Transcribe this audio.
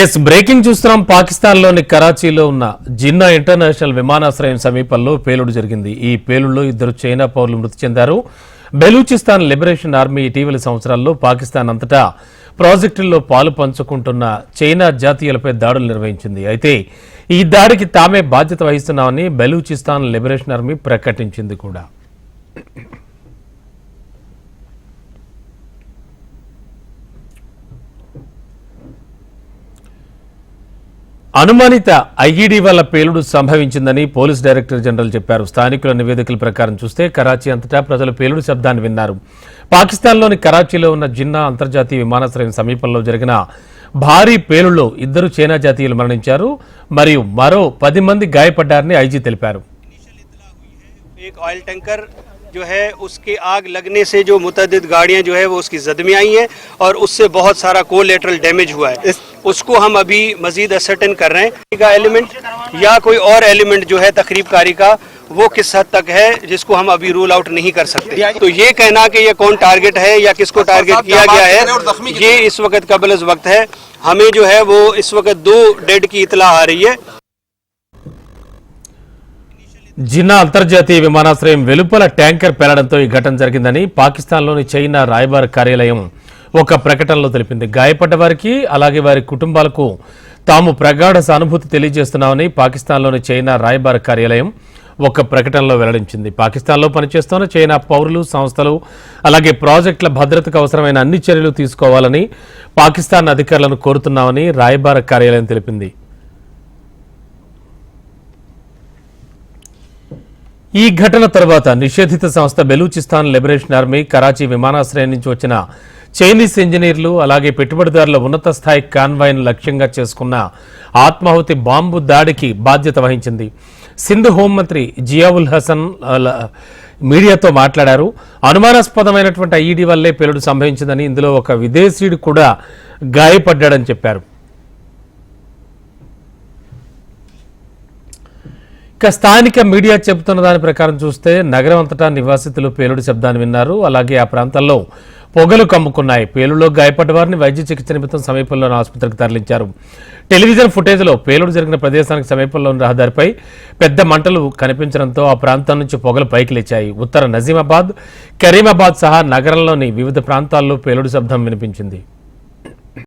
Yes breaking చూస్తున్నాం పాకిస్తాన్లోని కరాచీలో ఉన్న జిన్నా ఇంటర్నేషనల్ విమానాశ్రయం సమీపంలో పేలుడు జరిగింది. ఈ పేలుడులో ఇద్దరు చైనా పౌరులు మృతి చెందారు. బెలూచిస్తాన్ లిబరేషన్ ఆర్మీ ఇటీవలి సంవత్సరాల్లో పాకిస్తాన్ అంతటా ప్రాజెక్టుల్లో పాలు పంచుకుంటున్న చైనా జాతీయులపై దాడులు నిర్వహించింది. అయితే ఈ దాడికి తామే బాధ్యత వహిస్తున్నామని బెలూచిస్తాన్ లిబరేషన్ ఆర్మీ ప్రకటించింది కూడా. అనుమానిత ఐఈడీ వల్ల పేలుడు సంభవించిందని పోలీస్ డైరెక్టర్ జనరల్ చెప్పారు. స్థానికుల నివేదికల ప్రకారం చూస్తే కరాచీ అంతటా ప్రజలు పేలుడు శబ్దాన్ని విన్నారు. పాకిస్తాన్లోని కరాచీలో ఉన్న జిన్నా అంతర్జాతీయ విమానాశ్రయం సమీపంలో జరిగిన భారీ పేలుడులో ఇద్దరు చైనా జాతీయులు మరణించారు. మరియు మరో పది మంది గాయపడ్డారని ఐజీ తెలిపారు. जो है उसके आग लगने से जो मुतद गाड़ियाँ जो है वो उसकी जद में आई हैं और उससे बहुत सारा कोलेटरल डैमेज हुआ है। उसको हम अभी मजीद असर्टन कर रहे हैं। का एलिमेंट या कोई और एलिमेंट जो है तकरीबकारी का वो किस हद तक है जिसको हम अभी रूल आउट नहीं कर सकते। तो ये कहना कि ये कौन टारगेट है या किसको टारगेट किया गया है ये इस वक्त कबल वक्त है। हमें जो है वो इस वक्त दो डेड की इतला आ रही है। జిన్నా అంతర్జాతీయ విమానాశ్రయం వెలుపల ట్యాంకర్ పేలడంతో ఈ ఘటన జరిగిందని పాకిస్తాన్లోని చైనా రాయబార కార్యాలయం ఒక ప్రకటనలో తెలిపింది. గాయపడ్డ వారికి అలాగే వారి కుటుంబాలకు తాము ప్రగాఢ సానుభూతి తెలియజేస్తున్నామని పాకిస్తాన్లోని చైనా రాయబార కార్యాలయం ఒక ప్రకటనలో వెల్లడించింది. పాకిస్తాన్లో పనిచేస్తున్న చైనా పౌరులు సంస్థలు అలాగే ప్రాజెక్టుల భద్రతకు అవసరమైన అన్ని చర్యలు తీసుకోవాలని పాకిస్తాన్ అధికారులను కోరుతున్నామని రాయబార కార్యాలయం తెలిపింది. ఈ ఘటన తర్వాత నిషేధిత సంస్థ బెలూచిస్తాన్ లిబరేషన్ ఆర్మీ కరాచీ విమానాశ్రయం నుంచి వచ్చిన చైనీస్ ఇంజనీర్లు అలాగే పెట్టుబడిదారుల ఉన్నత స్థాయి కాన్వాయ్ను లక్ష్యంగా చేసుకున్న ఆత్మాహుతి బాంబు దాడికి బాధ్యత వహించింది. సింధు హోంమంత్రి జియావుల్ హసన్ మీడియాతో మాట్లాడారు. అనుమానాస్పదమైనటువంటి ఐఈడీ వల్లే పేలుడు సంభవించిందని ఇందులో ఒక విదేశీయుడు కూడా గాయపడ్డాడని చెప్పారు. ఇక స్థానిక మీడియా చెబుతున్న దాని ప్రకారం చూస్తే నగరం అంతటా నివాసితులు పేలుడు శబ్దాన్ని విన్నారు. అలాగే ఆ ప్రాంతాల్లో పొగలు కమ్ముకున్నాయి. పేలుడులో గాయపడ్డ వారిని వైద్య చికిత్స నిమిత్తం సమీపంలోని ఆసుపత్రికి తరలించారు. టెలివిజన్ ఫుటేజ్లో పేలుడు జరిగిన ప్రదేశానికి సమీపంలోని రహదారిపై పెద్ద మంటలు కనిపించడంతో ఆ ప్రాంతం నుంచి పొగలు పైకి లేచాయి. ఉత్తర నజీమాబాద్ కరీమాబాద్ సహా నగరంలోని వివిధ ప్రాంతాల్లో పేలుడు శబ్దం వినిపించింది.